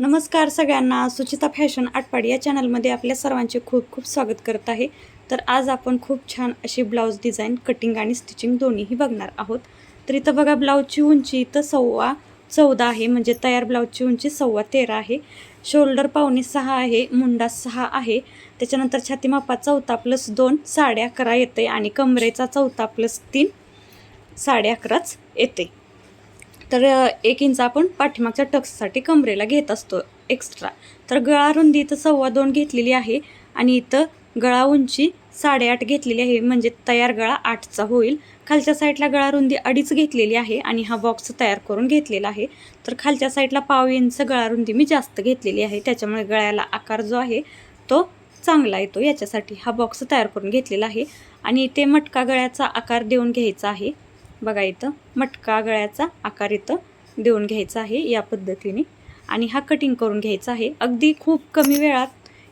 नमस्कार सगळ्यांना. सुचिता फॅशन आटपाड या चॅनलमध्ये आपल्या सर्वांचे खूप खूप स्वागत करत आहे. तर आज आपण खूप छान अशी ब्लाऊज डिझाईन कटिंग आणि स्टिचिंग दोन्हीही बघणार आहोत. तर इथं बघा ब्लाऊजची उंची इथं सव्वा चौदा आहे. म्हणजे तयार ब्लाऊजची उंची सव्वा तेरा आहे. शोल्डर पावणे सहा आहे. मुंडा सहा आहे. त्याच्यानंतर छातीमापा चौथा प्लस दोन साडे अकरा येते. आणि कमरेचा चौथा प्लस तीन साडे अकराच येते. तर एक इंच आपण पाठीमागच्या टक्ससाठी कमरेला घेत असतो एक्स्ट्रा. तर गळा रुंदी इथं सव्वा दोन घेतलेली आहे आणि इथं गळा उंची साडेआठ घेतलेली आहे म्हणजे तयार गळा आठचा होईल. खालच्या साईडला गळा रुंदी अडीच घेतलेली आहे आणि हा बॉक्स तयार करून घेतलेला आहे. तर खालच्या साईडला पाव इंच गळा रुंदी मी जास्त घेतलेली आहे त्याच्यामुळे गळ्याला आकार जो आहे तो चांगला येतो. याच्यासाठी हा बॉक्स तयार करून घेतलेला आहे आणि इथे मटका गळ्याचा आकार देऊन घ्यायचा आहे. बघा इथं मटका गळ्याचा आकार इथं देऊन घ्यायचा आहे या पद्धतीने. आणि हा कटिंग करून घ्यायचा आहे. अगदी खूप कमी वेळात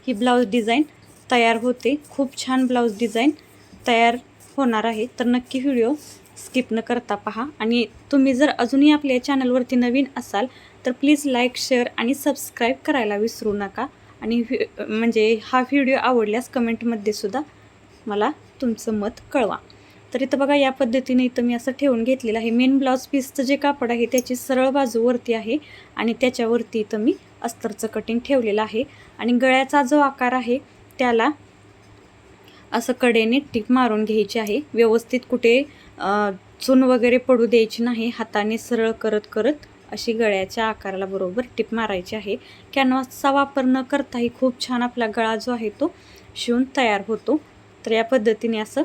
ही ब्लाऊज डिझाईन तयार होते. खूप छान ब्लाऊज डिझाईन तयार होणार आहे. तर नक्की व्हिडिओ स्किप न करता पहा. आणि तुम्ही जर अजूनही आपल्या चॅनलवरती नवीन असाल तर प्लीज लाईक शेअर आणि सबस्क्राईब करायला विसरू नका. आणि व्हि- म्हणजे हा व्हिडिओ आवडल्यास कमेंटमध्ये सुद्धा मला तुमचं मत कळवा. तर इथं बघा या पद्धतीने इथं मी असं ठेवून घेतलेलं आहे. मेन ब्लाऊज पीसचं जे कापड आहे त्याची सरळ बाजू वरती आहे आणि त्याच्यावरती इथं मी अस्तरचं कटिंग ठेवलेलं आहे. आणि गळ्याचा जो आकार आहे त्याला असं कडेने टीप मारून घ्यायची आहे. व्यवस्थित कुठे चून वगैरे पडू द्यायची नाही. हाताने सरळ करत करत अशी गळ्याच्या आकाराला बरोबर टिप मारायची आहे. कॅनव्हासचा वापर न करताही खूप छान आपला गळा जो आहे तो शिवून तयार होतो. तर या पद्धतीने असं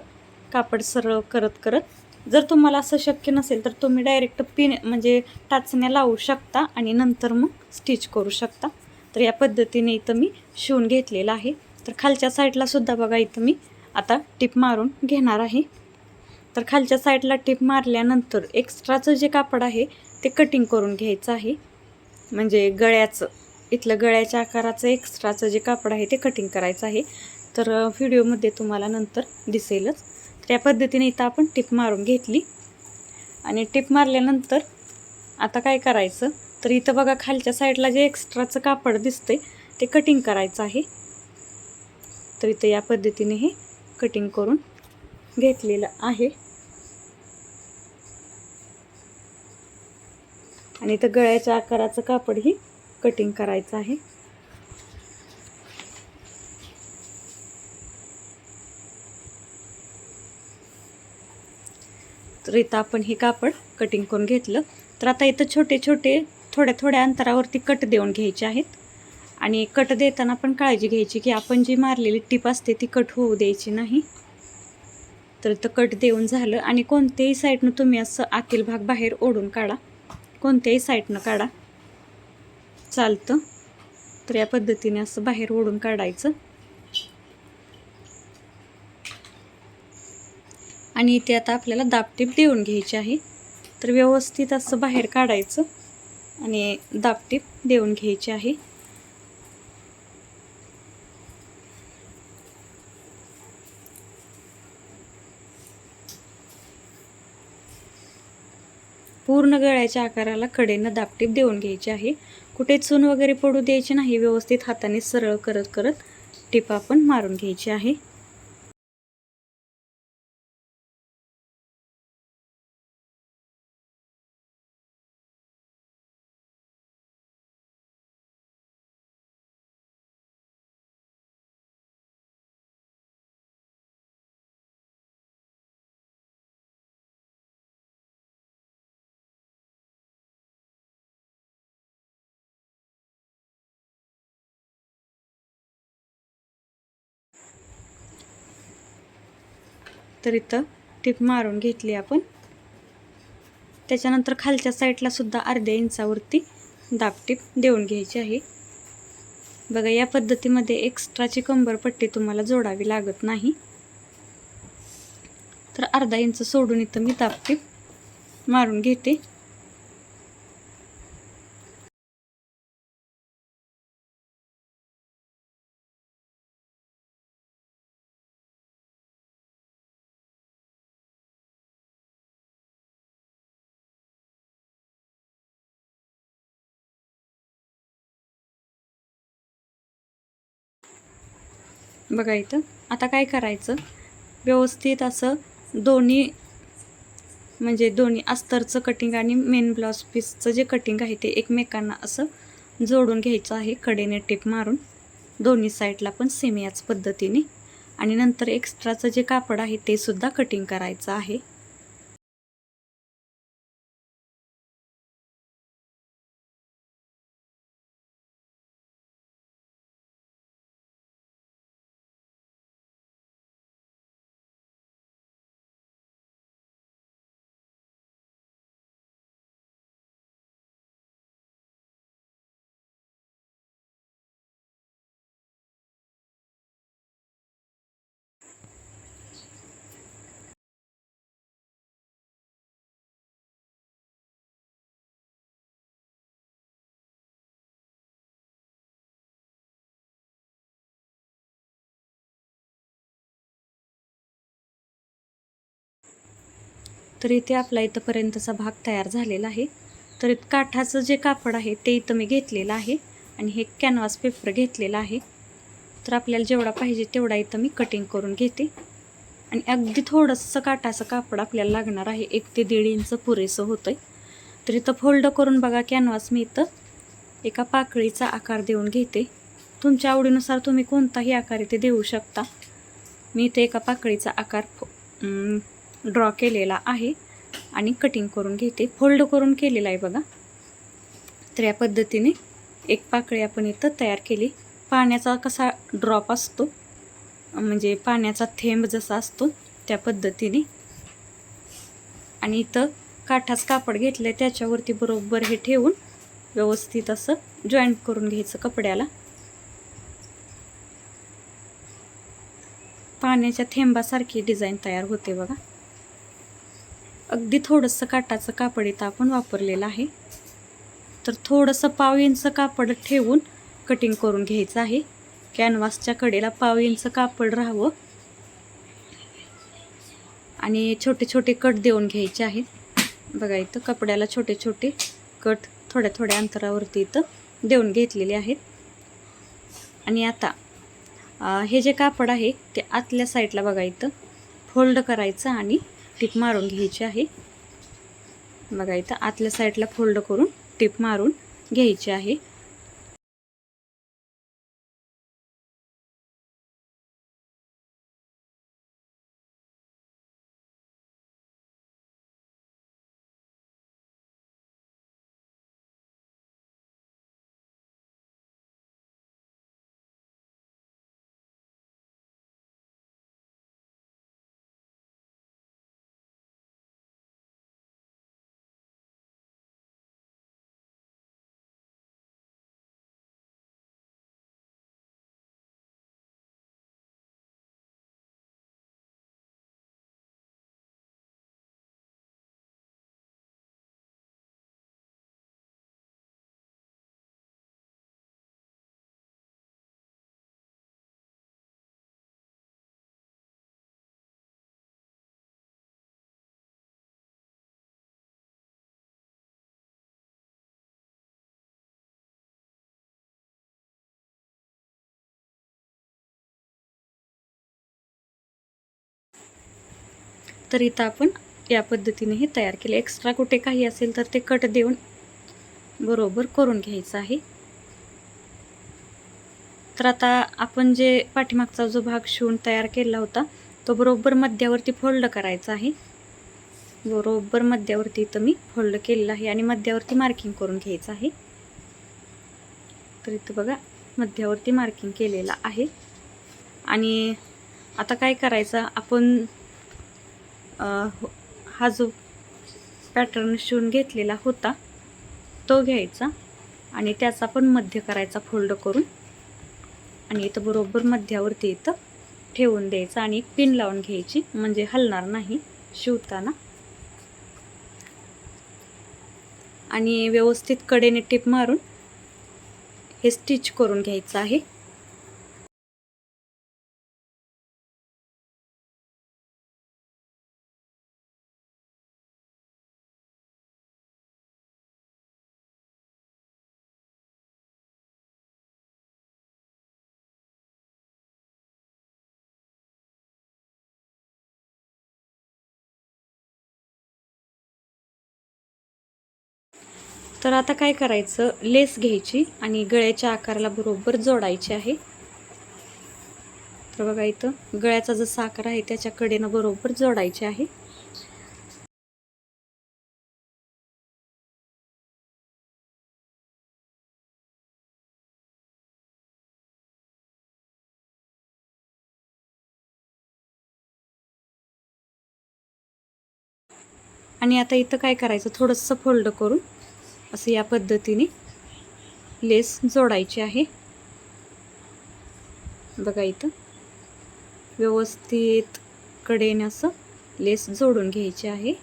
कापड सरळ करत करत. जर तुम्हाला असं शक्य नसेल तर तुम्ही डायरेक्ट पिन म्हणजे टाचण्या लावू शकता आणि नंतर मग स्टिच करू शकता. तर या पद्धतीने इथं मी शिवून घेतलेलं आहे. तर खालच्या साईडला सुद्धा बघा इथं मी आता टिप मारून घेणार आहे. तर खालच्या साईडला टिप मारल्यानंतर एक्स्ट्राचं जे कापड आहे ते कटिंग करून घ्यायचं आहे. म्हणजे गळ्याचं इथलं गळ्याच्या आकाराचं एक्स्ट्राचं जे कापड आहे ते कटिंग करायचं आहे. तर व्हिडिओमध्ये तुम्हाला नंतर दिसेलच. तर या पद्धतीने इथं आपण टिप मारून घेतली. आणि टिप मारल्यानंतर आता काय करायचं? तर इथं बघा खालच्या साईडला जे एक्स्ट्राचं कापड दिसतंय ते कटिंग करायचं आहे. तर इथं या पद्धतीने हे कटिंग करून घेतलेलं आहे. आणि इथं गळ्याच्या आकाराचं कापडही कटिंग करायचं आहे. तर इथं आपण हे कापड कटिंग करून घेतलं. तर आता इथं छोटे छोटे थोड्या थोड्या अंतरावरती कट देऊन घ्यायचे आहेत. आणि कट देताना पण काळजी घ्यायची की आपण जी मारलेली टीप असते ती कट होऊ द्यायची नाही. तर इथं कट देऊन झालं. आणि कोणत्याही साईडनं तुम्ही असं आतील भाग बाहेर ओढून काढा. कोणत्याही साईडनं काढा. चालतं. तर या पद्धतीने असं बाहेर ओढून काढायचं. आणि इथे आता आपल्याला दापटीप देऊन घ्यायची आहे. तर व्यवस्थित असं बाहेर काढायचं आणि दापटीप देऊन घ्यायची आहे. पूर्ण गळ्याच्या आकाराला कडेनं दापटीप देऊन घ्यायची आहे. कुठे चून वगैरे पडू द्यायची नाही व्यवस्थित हाताने सरळ करत करत टिप आपण मारून घ्यायची आहे. तर इथं टिप मारून घेतली आपण. त्याच्यानंतर खालच्या साईडला सुद्धा अर्ध्या इंचावरती दाबटीप देऊन घ्यायची आहे. बघा या पद्धतीमध्ये एक्स्ट्राची कंबरपट्टी तुम्हाला जोडावी लागत नाही. तर अर्धा इंच सोडून इथं मी दाबटीप मारून घेते. बघा इथं. आता काय करायचं? व्यवस्थित असं दोन्ही म्हणजे दोन्ही अस्तरचं कटिंग आणि मेन ब्लाऊज पीसचं जे कटिंग आहे ते एकमेकांना असं जोडून घ्यायचं आहे कडेने टेप मारून. दोन्ही साईडला पण सेम याच पद्धतीने. आणि नंतर एक्स्ट्राचं जे कापड आहे ते सुद्धा कटिंग करायचं आहे. तर इथे आपला इथंपर्यंतचा भाग तयार झालेला आहे. तर काठाचं जे कापड आहे ते इथं मी घेतलेलं आहे आणि हे कॅनव्हास पेपर घेतलेला आहे. तर आपल्याला जेवढा पाहिजे तेवढा इथं मी कटिंग करून घेते. आणि अगदी थोडंसं काठाचं कापड आपल्याला लागणार आहे. एक ते दीड इंच पुरेसं होतं आहे तर इथं फोल्ड करून बघा कॅनव्हास मी इथं एका पाकळीचा आकार देऊन घेते. तुमच्या आवडीनुसार तुम्ही कोणताही आकार इथे देऊ शकता. मी इथे एका पाकळीचा आकार ड्रॉ केलेला आहे. आणि कटिंग करून घेते. फोल्ड करून केलेला आहे बघा. तर या पद्धतीने एक पाकळी आपण इथं तयार केली. पाण्याचा कसा ड्रॉप असतो म्हणजे पाण्याचा थेंब जसा असतो त्या पद्धतीने. आणि इथं काठाच कापड घेतलं आहे त्याच्यावरती बरोबर हे ठेवून व्यवस्थित असं जॉईंट करून घ्यायचं कपड्याला. पाण्याच्या थेंबासारखी डिझाईन तयार होते बघा. अगदी थोडंसं काटाचं कापड इथं आपण वापरलेलं आहे. तर थोडंसं पाव इंच कापड ठेवून कटिंग करून घ्यायचं आहे. कॅनव्हासच्या कडेला पाव इंच कापड राहावं. आणि छोटे छोटे कट देऊन घ्यायचे आहेत. बघा इथं कपड्याला छोटे छोटे कट थोड्या थोड्या अंतरावरती इथं देऊन घेतलेले आहेत. आणि आता हे जे कापड आहे ते आतल्या साईडला बघा इथं फोल्ड करायचं आणि टिप मारून घ्यायची आहे. बघा इथं आतल्या साईडला फोल्ड करून टिप मारून घ्यायची आहे. तर इथं आपण या पद्धतीने हे तयार केले. एक्स्ट्रा कुठे काही असेल तर ते कट देऊन बरोबर करून घ्यायचं आहे. तर आता आपण जे पाठीमागचा जो भाग शिवून तयार केला होता तो बरोबर मध्यावरती फोल्ड करायचा आहे. बरोबर मध्यावरती इथं मी फोल्ड केलेला आहे आणि मध्यावरती मार्किंग करून घ्यायचं आहे. तर इथं बघा मध्यावरती मार्किंग केलेलं आहे. आणि आता काय करायचं आपण हा जो पॅटर्न शिवून घेतलेला होता तो घ्यायचा आणि त्याचा पण मध्य करायचा फोल्ड करून आणि इथं बरोबर मध्यावरती इथं ठेवून द्यायचं आणि पिन लावून घ्यायची म्हणजे हलणार नाही शिवताना. आणि व्यवस्थित कडेने टिप मारून हे स्टिच करून घ्यायचं आहे. तर आता काय करायचं? लेस घ्यायची आणि गळ्याच्या आकाराला बरोबर जोडायची आहे. तर बघा इथं गळ्याचा जसा आकार आहे त्याच्या कडेनं बरोबर जोडायचे आहे. आणि आता इथं काय करायचं? थोडंसं फोल्ड करून असं या पद्धतीने लेस जोडायची आहे. बघा इथं. व्यवस्थित कडेने असं लेस जोडून घ्यायची आहे.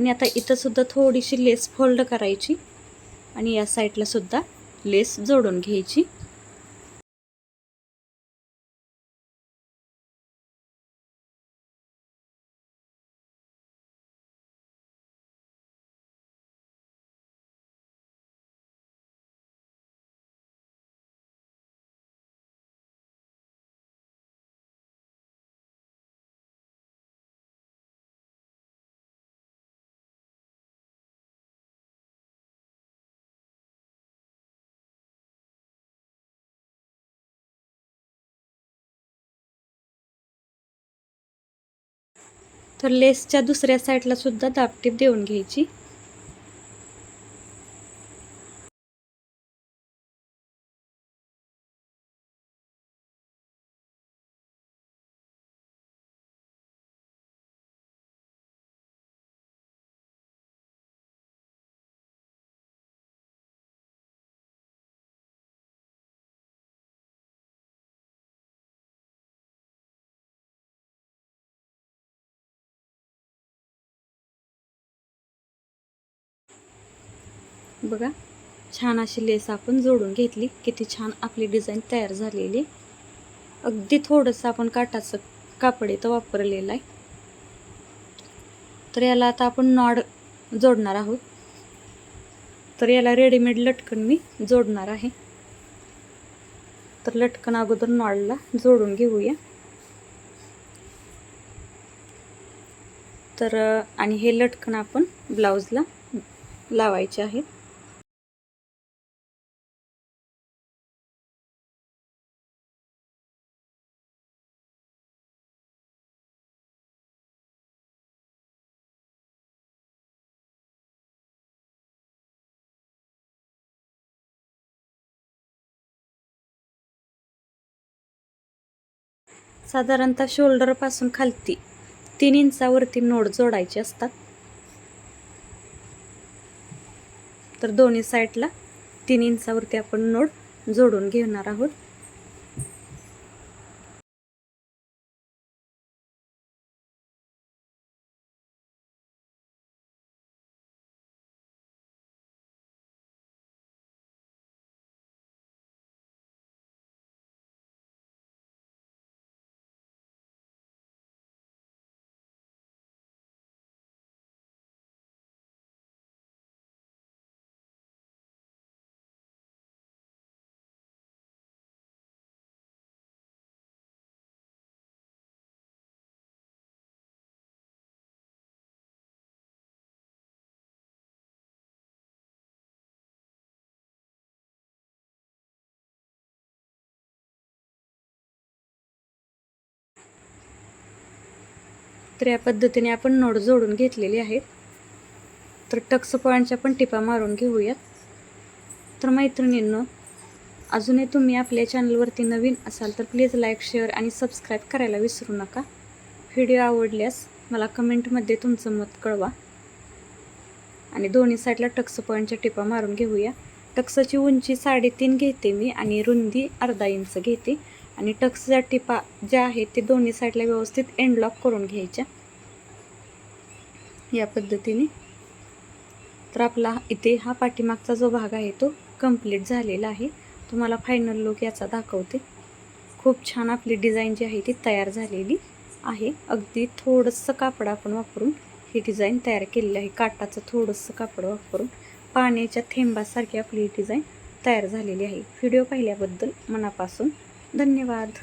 आणि आता इथंसुद्धा थोडीशी लेस फोल्ड करायची. आणि या साईडलासुद्धा लेस जोडून घ्यायची. तर लेसच्या दुसऱ्या साईडला सुद्धा दापटीप देऊन घ्यायची. बघा छान अशी लेस आपण जोडून घेतली. किती छान आपली डिझाईन तयार झालेली अगदी थोडंसं आपण काटाचं कापड इथं वापरलेलं आहे. तर याला आता आपण नॉड जोडणार आहोत. तर याला रेडीमेड लटकन मी जोडणार आहे. तर लटकन अगोदर नॉडला जोडून घेऊया. तर आणि हे लटकन आपण ब्लाऊजला लावायचे आहे साधारणतः शोल्डरपासून खालती तीन इंचावरती नोड जोडायचे असतात. तर दोन्ही साईडला तीन इंचावरती आपण नोड जोडून घेणार आहोत. तर या पद्धतीने आपण नोड जोडून घेतलेली आहेत. तर टक्स पॉईंटच्या पण टिपा मारून घेऊयात. तर मैत्रिणींनो अजूनही तुम्ही आपल्या चॅनलवरती नवीन असाल तर प्लीज लाईक शेअर आणि सबस्क्राईब करायला विसरू नका. व्हिडिओ आवडल्यास मला कमेंटमध्ये तुमचं मत कळवा. आणि दोन्ही साईडला टक्स पॉईंटच्या टिपा मारून घेऊया. टक्सची उंची साडेतीन घेते मी आणि रुंदी अर्धा इंच घेते. आणि टक्सच्या टिपा ज्या आहेत ते दोन्ही साईडला व्यवस्थित एंडलॉक करून घ्यायच्या. या पद्धतीने. तर आपला इथे हा पाठीमागचा जो भाग आहे तो कंप्लीट झालेला आहे. तुम्हाला फायनल लुक याचा दाखवते. खूप छान आपली डिझाईन जी आहे ती तयार झालेली आहे. अगदी थोडंसं कापड आपण वापरून ही डिझाईन तयार केलेली आहे. काटाचं थोडंसं कापड वापरून पाण्याच्या थेंबासारखी आपली ही डिझाईन तयार झालेली आहे. व्हिडिओ पाहिल्याबद्दल मनापासून धन्यवाद.